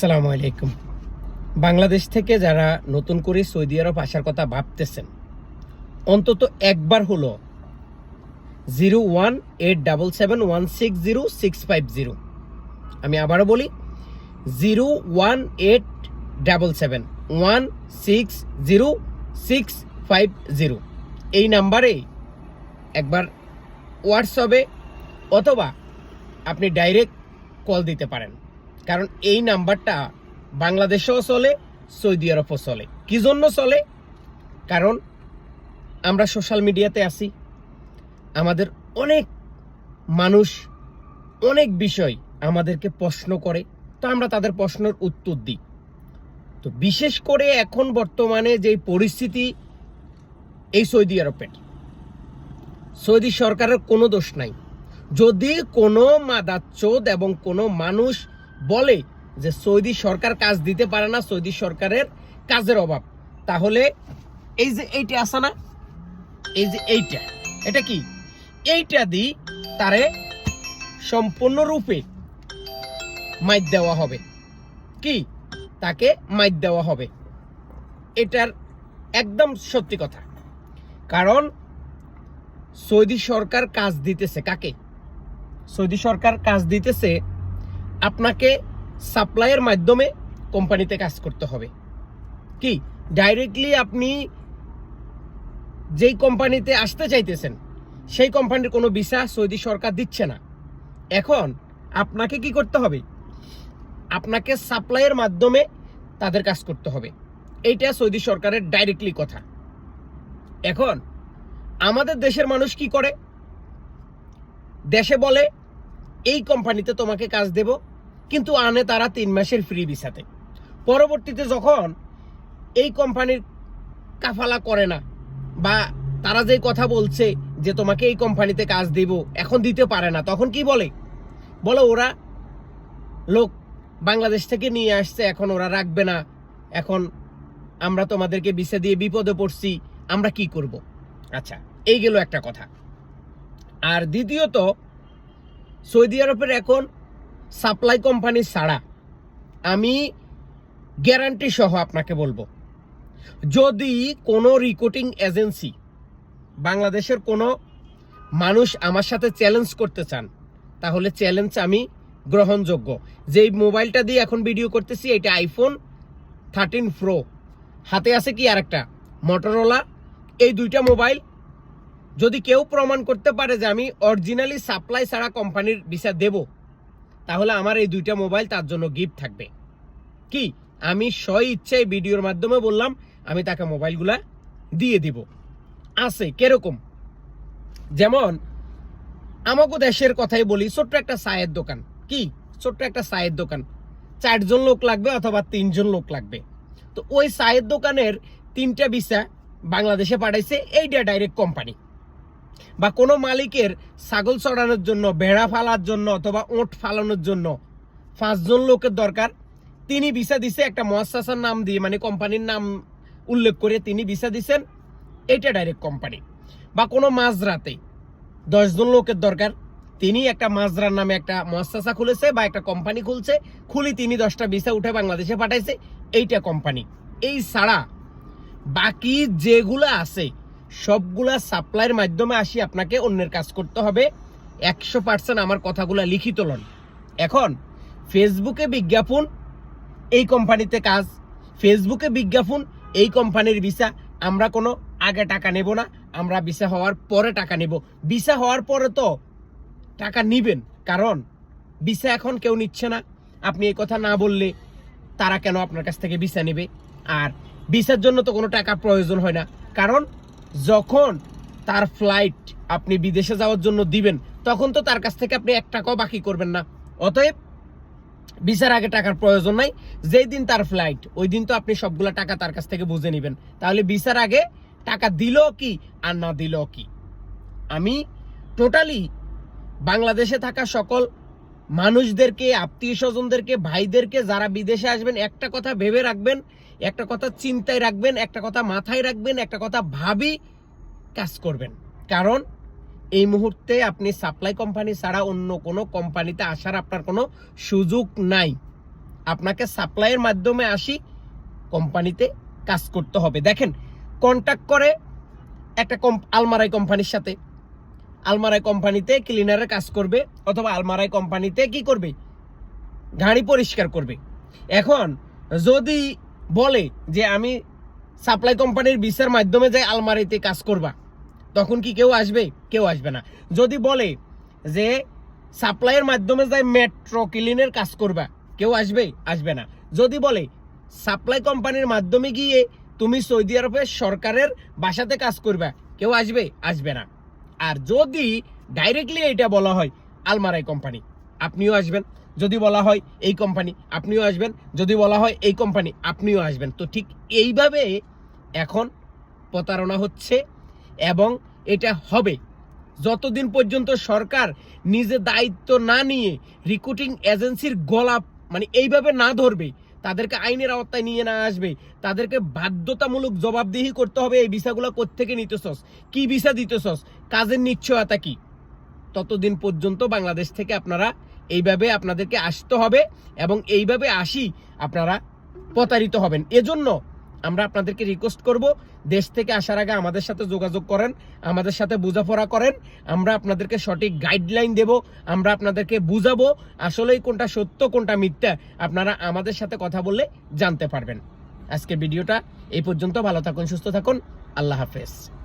আসসালামু আলাইকুম। বাংলাদেশ থেকে যারা নতুন করে সৌদি আরব আসার কথা ভাবতেছেন, অন্তত একবার হলো zero one eight double seven one six zero six five zero. আমি আবারও বলি, zero one eight double seven one six zero six five zero. এই নাম্বারে একবার হোয়াটসঅ্যাপে অথবা আপনি ডাইরেক্ট কল দিতে পারেন। কারণ এই নাম্বারটা বাংলাদেশেও চলে, সৌদি আরবও চলে। কি জন্য চলে? কারণ আমরা সোশ্যাল মিডিয়াতে আছি। আমাদের অনেক মানুষ অনেক বিষয় আমাদেরকে প্রশ্ন করে, তো আমরা তাদের প্রশ্নের উত্তর দিই। তো বিশেষ করে এখন বর্তমানে যে পরিস্থিতি এই সৌদি আরবের, সৌদি সরকারের কোনো দোষ নাই। যদি কোনো মাদাচ্চোদ এবং কোনো মানুষ বলে যে সৌদি সরকার কাজ দিতে পারে না, সৌদি সরকারের কাজের অভাব। তাহলে এই যে এইটা আছে না, এই যে এইটা, এটা কি? এইটা দি তারে সম্পূর্ণরূপে মাইট দেওয়া হবে। কি? তাকে মাইট দেওয়া হবে। এটার একদম সত্যি কথা। কারণ সৌদি সরকার কাজ দিতেছে কাকে? সৌদি সরকার কাজ দিতেছে আপনাকে সাপ্লাইয়ের মাধ্যমে কোম্পানিতে কাজ করতে হবে। কি? ডাইরেক্টলি আপনি যেই কোম্পানিতে আসতে চাইতেছেন, সেই কোম্পানির কোনো ভিসা সৌদি সরকার দিচ্ছে না। এখন আপনাকে কি করতে হবে? আপনাকে সাপ্লাইয়ের মাধ্যমে তাদের কাজ করতে হবে। এইটা সৌদি সরকারের ডাইরেক্টলি কথা। এখন আমাদের দেশের মানুষ কি করে? দেশে বলে, এই কোম্পানিতে তোমাকে কাজ দেব কিন্তু আনে তারা তিন মাসের ফ্রি ভিসাতে পরবর্তীতে যখন এই কোম্পানির কাফালা করে না, বা তারা যে কথা বলছে যে তোমাকে এই কোম্পানিতে কাজ দিব, এখন দিতে পারে না, তখন কি বলে? বলে ওরা লোক বাংলাদেশ থেকে নিয়ে আসছে, এখন ওরা রাখবে না। এখন আমরা তোমাদেরকে ভিসা দিয়ে বিপদে পড়ছি, আমরা কি করব? আচ্ছা এই গেল একটা কথা। আর দ্বিতীয়ত, সৌদি আরবের এখন সাপ্লাই কোম্পানি ছাড়া আমি গ্যারান্টি সহ আপনাকে বলব, যদি কোনো রিক্রুটিং এজেন্সি বাংলাদেশের কোনো মানুষ আমার সাথে চ্যালেঞ্জ করতে চান, তাহলে চ্যালেঞ্জ আমি গ্রহণযোগ্য। যেই মোবাইলটা দিয়ে এখন ভিডিও করতেছি, এটা আইফোন থার্টিন প্রো হাতে আছে কি আরেকটা? মোটরোলা এই দুইটা মোবাইল যদি কেউ প্রমাণ করতে পারে যে আমি অরিজিনালি সাপ্লাই ছাড়া কোম্পানির ভিসা দেব তাহলে আমার এই দুইটা মোবাইল তার জন্য গিফট থাকবে। কি? আমি স্ব ইচ্ছায় ভিডিওর মাধ্যমে বললাম, আমি তাকে মোবাইলগুলা দিয়ে দিব। আছে, কীরকম? যেমন আমাকে দেশের কথাই বলি, ছোট্ট একটা চায়ের দোকান। কি? ছোট্ট একটা চায়ের দোকান। চারজন লোক লাগবে অথবা তিনজন লোক লাগবে। তো ওই চায়ের দোকানের তিনটা ভিসা বাংলাদেশে পাঠাইছে, এইটা ডাইরেক্ট কোম্পানি বা কোনো মালিকের ছাগল চড়ানোর জন্য, ভেড়া ফালার জন্য অথবা ওঁট ফালানোর জন্য পাঁচজন লোকের দরকার। তিনি ভিসা দিছে, একটা মহাসাসার নাম দিয়ে মানে কোম্পানির নাম উল্লেখ করে তিনি ভিসা দিছেন। এটা ডাইরেক্ট কোম্পানি। বা কোনো মাঝরাতে দশজন লোকের দরকার। তিনি একটা মাজরার নামে একটা মহাসাসা খুলেছে বা একটা কোম্পানি খুলছে। খুলি তিনি দশটা ভিসা উঠে বাংলাদেশে পাঠাইছে। এইটা কোম্পানি। এই ছাড়া বাকি যেগুলো আছে সবগুলা সাপ্লাইয়ের মাধ্যমে আসি, আপনাকে অন্যের কাজ করতে হবে। একশো পার্সেন্ট আমার কথাগুলো লিখিত লন। এখন, ফেসবুকে বিজ্ঞাপন, এই কোম্পানিতে কাজ। ফেসবুকে বিজ্ঞাপন, এই কোম্পানির ভিসা। আমরা কোনো আগে টাকা নেব না, আমরা ভিসা হওয়ার পরে টাকা নেব। ভিসা হওয়ার পরে তো টাকা নিবেন, কারণ ভিসা এখন কেউ নিচ্ছে না। আপনি এই কথা না বললে তারা কেন আপনার কাছ থেকে ভিসা নেবে? আর ভিসার জন্য তো কোনো টাকা প্রয়োজন হয় না। কারণ যখন তার ফ্লাইট আপনি বিদেশে যাওয়ার জন্য দিবেন, তখন তো তার কাছ থেকে আপনি এক টাকাও বাকি করবেন না। অতএব ভিসার আগে টাকার প্রয়োজন নাই। যেই দিন তার ফ্লাইট ওই দিন তো আপনি সবগুলা টাকা তার কাছ থেকে বুঝে নেবেন। তাহলে ভিসার আগে টাকা দিল কি আর না দিল কি? আমি টোটালি বাংলাদেশে থাকা সকল মানুষদেরকে আত্মীয় স্বজনদেরকে ভাইদেরকে যারা বিদেশে আসবেন, একটা কথা ভেবে রাখবেন, একটা কথা চিন্তায় রাখবেন, একটা কথা মাথায় রাখবেন, একটা কথা ভাবি কাজ করবেন। কারণ এই মুহূর্তে আপনি সাপ্লাই কোম্পানি ছাড়া অন্য কোনো কোম্পানিতে আসার আপনার কোনো সুযোগ নাই। আপনাকে সাপ্লাইয়ের মাধ্যমে আসি, কোম্পানিতে কাজ করতে হবে। দেখেন কন্ট্যাক্ট করে একটা আলমারাই কোম্পানির সাথে। আলমারাই কোম্পানিতে ক্লিনারের কাজ করবে অথবা আলমারাই কোম্পানিতে কি করবে? গাড়ি পরিষ্কার করবে। এখন যদি বলে যে আমি সাপ্লাই কোম্পানির বিসার মাধ্যমে যাই আলমারিতে কাজ করবা, তখন কি কেউ আসবে? কেউ আসবে না। যদি বলে যে সাপ্লাইয়ের মাধ্যমে যাই মেট্রো ক্লিনের কাজ করবা, কেউ আসবে? আসবে না। যদি বলে সাপ্লাই কোম্পানির মাধ্যমে গিয়ে তুমি সৌদি আরবের সরকারের বাসাতে কাজ করবা, কেউ আসবে? আসবে না। আর যদি ডাইরেক্টলি এটা বলা হয় আলমারাই কোম্পানি আপনিও আসবেন। যদি বলা হয় এই কোম্পানি আপনিও আসবেন। যদি বলা হয় এই কোম্পানি আপনিও আসবেন। তো ঠিক এইভাবে এখন প্রতারণা হচ্ছে এবং এটা হবে। যতদিন পর্যন্ত সরকার নিজে দায়িত্ব না নিয়ে রিক্রুটিং এজেন্সির গলা মানে এইভাবে না ধরবে তাদেরকে আইনের আওতায় নিয়ে না আসবে। তাদেরকে বাধ্যতামূলক জবাবদিহি করতে হবে, এই ভিসাগুলো কোথেকে নিতেছস? কি ভিসা দিতেছস? কাজের নিশ্চয়তা কি? ততদিন পর্যন্ত বাংলাদেশ থেকে আপনারা এইভাবে আপনাদেরকে আসতে হবে এবং এইভাবে আসি আপনারা প্রতারিত হবেন। এজন্য আমরা আপনাদেরকে রিকোয়েস্ট করব, দেশ থেকে আসার আগে আমাদের সাথে যোগাযোগ করেন, আমাদের সাথে বোঝাপড়া করেন, আমরা আপনাদেরকে সঠিক গাইডলাইন দেব, আমরা আপনাদেরকে বুঝাবো, আসলেই কোনটা সত্য, কোনটা মিথ্যা, আপনারা আমাদের সাথে কথা বললে জানতে পারবেন। আজকে ভিডিওটা এই পর্যন্ত, ভালো থাকুন, সুস্থ থাকুন, আল্লাহ হাফেজ।